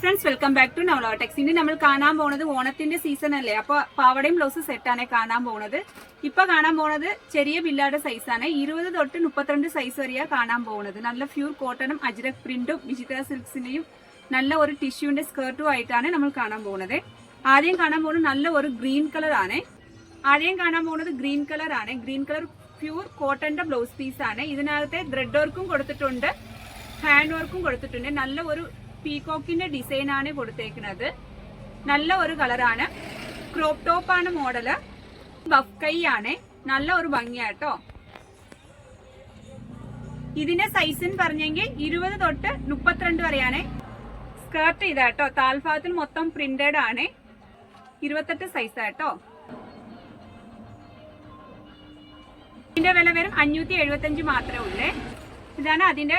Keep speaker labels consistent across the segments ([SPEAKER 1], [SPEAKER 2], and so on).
[SPEAKER 1] Friends welcome back to Navalotex ഇനി നമ്മൾ കാണാൻ പോകുന്നത് ഓണത്തിന്റെ സീസൺ അല്ലേ? അപ്പൊ പാവടയും ബ്ലൗസ് സെറ്റാണ് കാണാൻ പോകുന്നത് ഇപ്പൊ കാണാൻ പോകുന്നത് ചെറിയ ബില്ലാടെ സൈസാണ് ഇരുപത് തൊട്ട് മുപ്പത്തിരണ്ട് സൈസ് വരെയാ കാണാൻ പോകുന്നത് നല്ല പ്യൂർ കോട്ടണും അജ്രക് പ്രിന്റും വിചിത്ര സിൽക്സിന്റെയും നല്ല ഒരു ടിഷ്യൂന്റെ സ്കേർട്ടും ആയിട്ടാണ് നമ്മൾ കാണാൻ പോകുന്നത് ആദ്യം കാണാൻ പോകുന്നത് നല്ല ഒരു ഗ്രീൻ കളർ ആണ്. ആദ്യം കാണാൻ പോകുന്നത് ഗ്രീൻ കളർ ആണ്. ഗ്രീൻ കളർ പ്യൂർ കോട്ടന്റെ ബ്ലൗസ് പീസ് ആണ്. ഇതിനകത്തെ ത്രെഡ് വർക്കും കൊടുത്തിട്ടുണ്ട് ഹാൻഡ് വർക്കും കൊടുത്തിട്ടുണ്ട്. നല്ല ഒരു പീകോക്കിന്റെ ഡിസൈൻ ആണ് കൊടുത്തേക്കുന്നത് നല്ല ഒരു കളറാണ്. ക്രോപ്പ് ടോപ്പ് ആണ് മോഡൽ ബഫ് ആണ്. നല്ല ഒരു ഭംഗിയാട്ടോ ഇതിന്റെ സൈസ് എന്ന് പറഞ്ഞെങ്കിൽ ഇരുപത് തൊട്ട് മുപ്പത്തിരണ്ട് വരെയാണ്. സ്കേർട്ട് ഇതാട്ടോ താൽഭാഗത്തിൽ മൊത്തം പ്രിന്റഡ് ആണ്. ഇരുപത്തെട്ട് സൈസ് ആട്ടോ ഇതിന്റെ വില വരും അഞ്ഞൂറ്റി എഴുപത്തി അഞ്ച് മാത്രമേ ഉള്ളേ. ഇതാണ് അതിന്റെ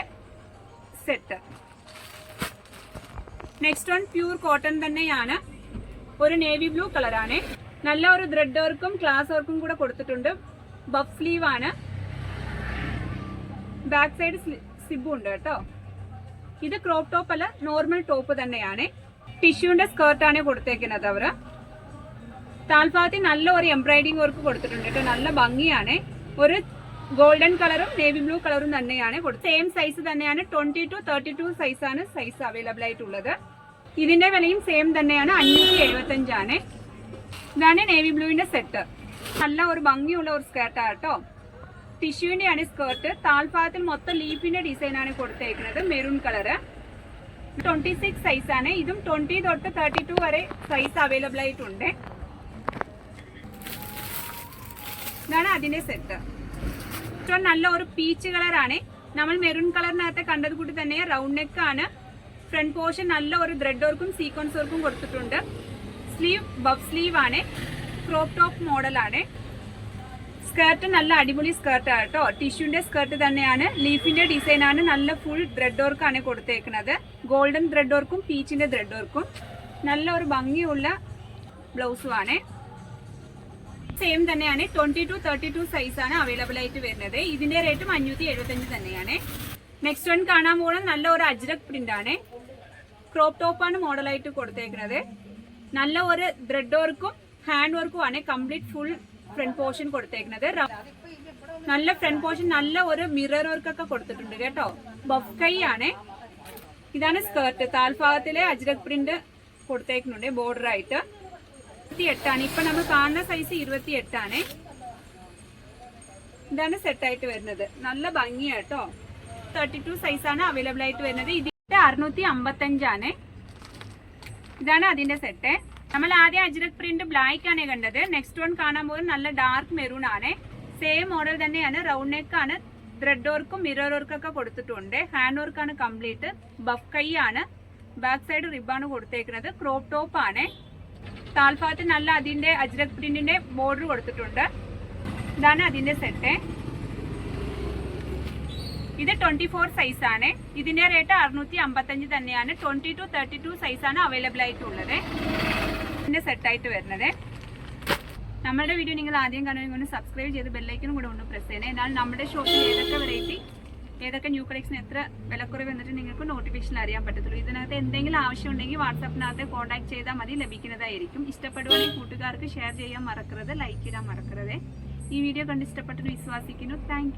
[SPEAKER 1] set next one pure cotton തന്നെയാണ്. ഒരു നേവി ബ്ലൂ കളറാണ് നല്ല ഒരു ത്രെഡ് വർക്കും ക്ലാസ് വർക്കും കൂടെ കൊടുത്തിട്ടുണ്ട്. ബഫ് സ്ലീവ് ആണ്. ബാക്ക് സൈഡ് സിബും ഉണ്ട് കേട്ടോ. ഇത് ക്രോപ്പ് ടോപ്പ് അല്ല നോർമൽ ടോപ്പ് തന്നെയാണ്. ടിഷ്യൂന്റെ സ്കേർട്ടാണ് കൊടുത്തേക്കുന്നത് അവർ താൽഭാഗത്തിൽ നല്ല ഒരു എംബ്രോയിഡിംഗ് വർക്ക് കൊടുത്തിട്ടുണ്ട് കേട്ടോ. നല്ല ഭംഗിയാണ്. ഒരു ഗോൾഡൻ കളറും നേവി ബ്ലൂ കളറും തന്നെയാണ് സെയിം സൈസ് തന്നെയാണ്. ട്വന്റി ടു തേർട്ടി ടു സൈസാണ് സൈസ് അവൈലബിൾ ആയിട്ടുള്ളത്. ഇതിന്റെ വിലയും സെയിം തന്നെയാണ്. അഞ്ഞൂറ്റി എഴുപത്തി അഞ്ചാണ് ഇതാണ് നേവി ബ്ലൂവിന്റെ സെറ്റ് നല്ല ഒരു ഭംഗിയുള്ള ഒരു സ്കേർട്ടാണ് കേട്ടോ. ടിഷ്യൂവിന്റെ ആണ് സ്കേർട്ട് താൽഭാഗത്തിൽ മൊത്തം ലീഫിന്റെ ഡിസൈനാണ് കൊടുത്തേക്കുന്നത്. Maroon colour twenty six size ആണ്. ഇതും ട്വന്റി തൊട്ട് തേർട്ടി ടു വരെ സൈസ് അവൈലബിൾ ആയിട്ടുണ്ട്. ഇതാണ് അതിന്റെ സെറ്റ് ഏറ്റവും നല്ല ഒരു പീച്ച് കളറാണ് നമ്മൾ മെറൂൺ കളറിനകത്ത് കണ്ടത് കൂടി തന്നെ റൗണ്ട് നെക്ക് ആണ്. ഫ്രണ്ട് പോർഷൻ നല്ല ഒരു ത്രെഡ് വർക്കും സീക്വൻസ് വർക്കും കൊടുത്തിട്ടുണ്ട്. സ്ലീവ് ബഫ് സ്ലീവ് ആണ്. ക്രോപ്പ് ടോപ്പ് മോഡലാണ് സ്കേർട്ട് നല്ല അടിപൊളി സ്കേർട്ട് കേട്ടോ. ടിഷ്യൂന്റെ സ്കേർട്ട് തന്നെയാണ്. ലീഫിന്റെ ഡിസൈൻ ആണ്. നല്ല ഫുൾ ത്രെഡ് വർക്കാണ് കൊടുത്തേക്കുന്നത് ഗോൾഡൻ ത്രെഡ് വർക്കും പീച്ചിന്റെ ത്രെഡ് വർക്കും നല്ല ഒരു ഭംഗിയുള്ള ബ്ലൗസും ആണ്. സെയിം തന്നെയാണ്. Twenty two thirty two size ആണ് അവൈലബിൾ ആയിട്ട് വരുന്നത്. ഇതിന്റെ റേറ്റും അഞ്ഞൂറ്റി എഴുപത്തഞ്ച് തന്നെയാണ്. നെക്സ്റ്റ് വൺ കാണാൻ പോകുന്നത് നല്ല ഒരു അജ്രക് പ്രിന്റ് ആണ്. ക്രോപ്പ് ആണ് മോഡലായിട്ട് കൊടുത്തേക്കുന്നത് നല്ല ഒരു ത്രെഡ് വർക്കും ഹാൻഡ് വർക്കും ആണ് കംപ്ലീറ്റ് ഫുൾ ഫ്രണ്ട് പോർഷൻ കൊടുത്തേക്കുന്നത് നല്ല ഫ്രണ്ട് പോർഷൻ നല്ല ഒരു മിറർ വർക്ക് ഒക്കെ കൊടുത്തിട്ടുണ്ട് കേട്ടോ. ബഫ് കൈ ആണ്. ഇതാണ് സ്കേർട്ട് താൽഭാഗത്തിലെ അജ്രക് പ്രിന്റ് കൊടുത്തേക്കുന്നുണ്ട് ബോർഡർ ആയിട്ട് ഇരുപത്തി എട്ടാണ് ഇപ്പൊ നമ്മൾ കാണുന്ന സൈസ് ഇരുപത്തി എട്ടാണ് ഇതാണ് സെറ്റ് ആയിട്ട് വരുന്നത്. നല്ല ഭംഗിയാട്ടോ തേർട്ടി ടു സൈസാണ് അവൈലബിൾ ആയിട്ട് വരുന്നത്. ഇതിന്റെ അറുന്നൂറ്റി അമ്പത്തഞ്ചാണ് ഇതാണ് അതിന്റെ സെറ്റ് നമ്മൾ ആദ്യം അജ്രക് പ്രിന്റ് ബ്ലാക്ക് ആണ് കണ്ടത്. നെക്സ്റ്റ് വൺ കാണാൻ പോകുന്നത് നല്ല ഡാർക്ക് മെറൂൺ ആണ്. സെയിം മോഡൽ തന്നെയാണ്. റൗണ്ട് നെക്ക് ആണ്. ത്രെഡ് വർക്കും മിറർ വർക്കും ഒക്കെ കൊടുത്തിട്ടുണ്ട്. ഹാൻഡ് വർക്ക് ആണ് കംപ്ലീറ്റ് ബഫ് കൈ ആണ്. ബാക്ക് സൈഡ് റിബാണ് കൊടുത്തേക്കുന്നത്. ക്രോപ്പ് ടോപ്പ് ആണ്. താൽഭാഗത്ത് നല്ല അതിന്റെ അജ്രക് പ്രിന്റിന്റെ ബോർഡർ കൊടുത്തിട്ടുണ്ട്. ഇതാണ് അതിന്റെ സെറ്റ് ഇത് ട്വന്റി ഫോർ സൈസ് ആണ്. ഇതിന്റെ റേറ്റ് അറുന്നൂറ്റി അമ്പത്തഞ്ച് തന്നെയാണ്. Twenty two thirty two size ആണ് അവൈലബിൾ ആയിട്ടുള്ളത്. ഇതിന്റെ സെറ്റ് ആയിട്ട് വരുന്നത്. നമ്മുടെ വീഡിയോ നിങ്ങൾ ആദ്യം കാണുമെങ്കിൽ സബ്സ്ക്രൈബ് ചെയ്ത് ബെല്ലൈക്കനും കൂടെ ഒന്ന് പ്രസ് ചെയ്യണേ. എന്നാൽ നമ്മുടെ ഷോപ്പിൽ ഏതൊക്കെ വെറൈറ്റി ഏതൊക്കെ ന്യൂ കളക്ഷൻ എത്ര വിലക്കുറവ് എന്നിട്ട് നിങ്ങൾക്ക് നോട്ടിഫിക്കേഷൻ അറിയാൻ പറ്റത്തുള്ളൂ. ഇതിനകത്ത് എന്തെങ്കിലും ആവശ്യം ഉണ്ടെങ്കിൽ വാട്സാപ്പിനകത്ത് കോൺടാക്ട് ചെയ്താൽ മതി. ലഭിക്കുന്നതായിരിക്കും. ഇഷ്ടപ്പെടുവാണെങ്കിൽ കൂട്ടുകാർക്ക് ഷെയർ ചെയ്യാൻ മറക്കരുത് ലൈക്ക് ചെയ്യാൻ മറക്കരുത്. ഈ വീഡിയോ കണ്ട് ഇഷ്ടപ്പെട്ടെന്ന് വിശ്വസിക്കുന്നു. താങ്ക്